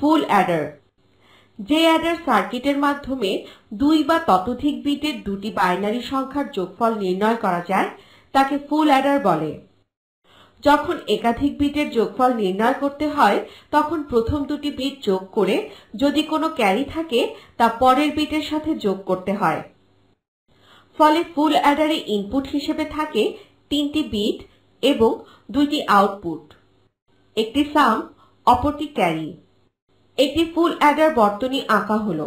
ফুল Eder. যে Eder সার্কিটের মাধ্যমে দুই বা ততোধিক বিটের দুটি বাইনারি সংখ্যার যোগফল নির্ণয় করা যায়, তাকে ফুল অ্যাডার বলে। যখন একাধিক বিটের যোগফল নির্ণয় করতে হয়, তখন প্রথম দুটি বিট যোগ করে যদি কোনো ক্যারি থাকে, তা পরের বিটের সাথে যোগ করতে হয়। ফলে ফুল অ্যাডারে ইনপুট হিসেবে থাকে তিনটি বিট এবং দুইটি আউটপুট। একটি সাম, অপরটি ক্যারি। একটি ফুল অ্যাডার বর্তনী আঁকা হল।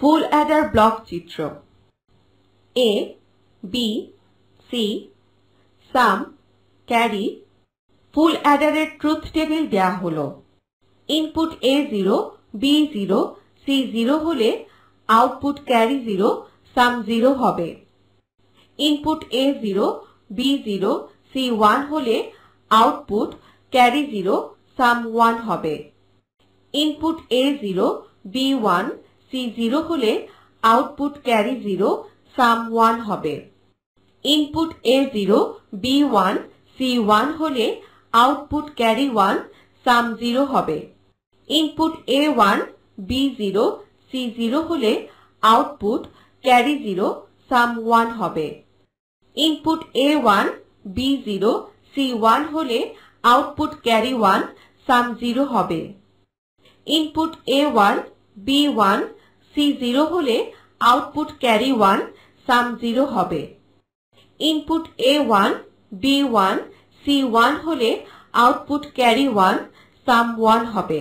ফুল অ্যাডার ব্লক চিত্র। A, B, C, sum, carry. Full অ্যাডারের truth table দেয়া হলো। Input A zero, B zero, C zero হলে output carry zero, sum zero হবে। Input A zero, B zero, C one হলে output carry zero, sum one হবে। Input A zero B one C zero হলে output carry zero sum one হবে। Input A zero B one C one হলে output carry one sum zero হবে। Input A one B zero C zero হলে output carry zero sum one হবে। Input A one B zero C one হলে output carry one sum zero হবে। Input A one B one C zero হলে output carry one sum zero হবে। Input A one B one C one হলে output carry one sum one হবে।